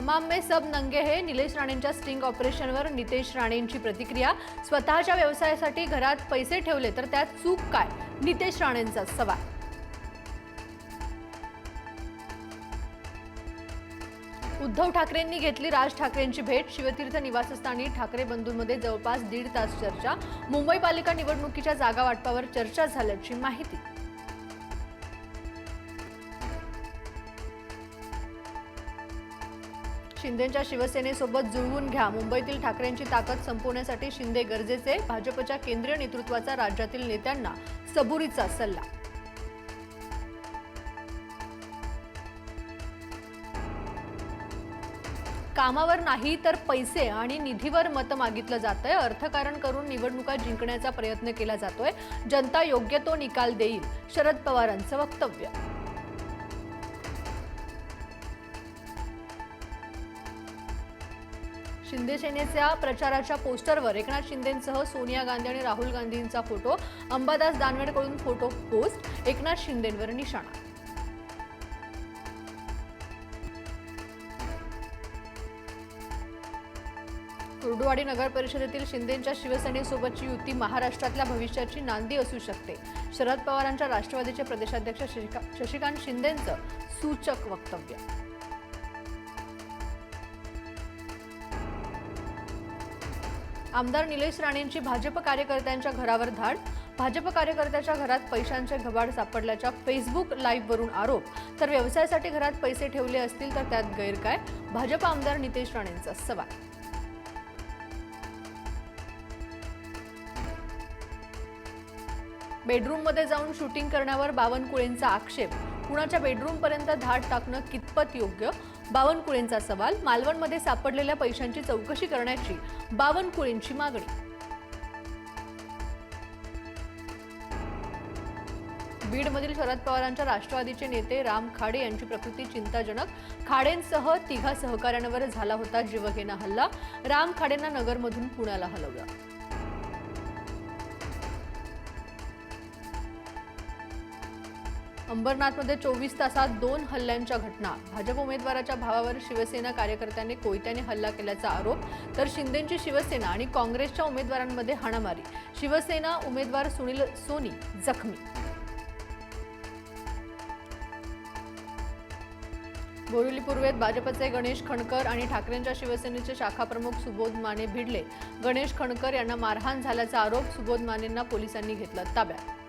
हमाम में सब नंगे हे। निलेश राणेंच्या स्टिंग ऑपरेशनवर नितेश राणेंची प्रतिक्रिया। स्वतःच्या व्यवसायासाठी घरात पैसे ठेवले तर त्यात चूक काय? नितेश राणेंचा सवाल. उद्धव ठाकरेंनी घेतली राज ठाकरेंची भेट. शिवतीर्थ निवासस्थानी ठाकरे बंधूंमध्ये जवळपास दीड तास चर्चा. मुंबई पालिका निवडणुकीच्या जागा वाटपावर चर्चा झाल्याची माहिती. शिंदेच्या शिवसेनेसोबत जुळवून घ्या. मुंबईतील ठाकरेंची ताकद संपवण्यासाठी शिंदे गरजेचे भाजपच्या केंद्रीय नेतृत्वाचा राज्यातील नेत्यांना सबुरीचा सल्ला. कामावर नाही तर पैसे आणि निधीवर मत मागितलं जातंय. अर्थकारण करून निवडणुका जिंकण्याचा प्रयत्न केला जातोय. जनता योग्य तो निकाल देईल. शरद पवारांचं वक्तव्य. शिंदे सेनेच्या प्रचाराच्या पोस्टरवर एकनाथ शिंदेंसह सोनिया गांधी आणि राहुल गांधींचा फोटो अंबादास दानवेडकडून फोटो पोस्ट एकनाथ शिंदेंवर निशाणा. कुर्डुवाडी नगर परिषदेतील शिंदेंच्या शिवसेनेसोबतची युती महाराष्ट्रातल्या भविष्याची नांदी असू शकते. शरद पवारांच्या राष्ट्रवादीचे प्रदेशाध्यक्ष शशिका- शशिकांत शिंदेंचं सूचक वक्तव्य. आमदार निलेश राणेंची भाजप कार्यकर्त्यांच्या घरावर धाड. भाजप कार्यकर्त्याच्या घरात पैशांचे घबाड सापडल्याच्या फेसबुक लाईव्हवरून आरोप. तर व्यवसायासाठी घरात पैसे ठेवले असतील तर त्यात गैर काय भाजप आमदार नितेश राणेंचा सवाल. बेडरूममध्ये जाऊन शूटिंग करण्यावर बावनकुळेंचा आक्षेप. कुणाच्या बेडरूमपर्यंत धाड टाकणं कितपत योग्य? बावनकुळेंचा सवाल मालवणमध्ये सापडलेल्या पैशांची चौकशी करण्याची बावनकुळेंची मागणी. बीडमधील शरद पवारांच्या राष्ट्रवादीचे नेते राम खाडे यांची प्रकृती चिंताजनक. खाडेंसह तिघा सहकाऱ्यांवर झाला होता जीवघेणा हल्ला. राम खाडेंना नगरमधून पुण्याला हलवलं. अंबरनाथमध्ये चोवीस तासात दोन हल्ल्यांच्या घटना. भाजप उमेदवाराच्या भावावर शिवसेना कार्यकर्त्यांनी कोयत्याने हल्ला केल्याचा आरोप तर शिंदेची शिवसेना आणि काँग्रेसच्या उमेदवारांमध्ये हाणामारी. शिवसेना उमेदवार सुनील सोनी जखमी. बोरिवली पूर्वेत भाजपचे गणेश खणकर आणि ठाकरेंच्या शिवसेनेचे शाखाप्रमुख सुबोध माने भिडले. गणेश खणकर यांना मारहाण झाल्याचा आरोप सुबोध मानेंना पोलिसांनी घेतला ताब्यात.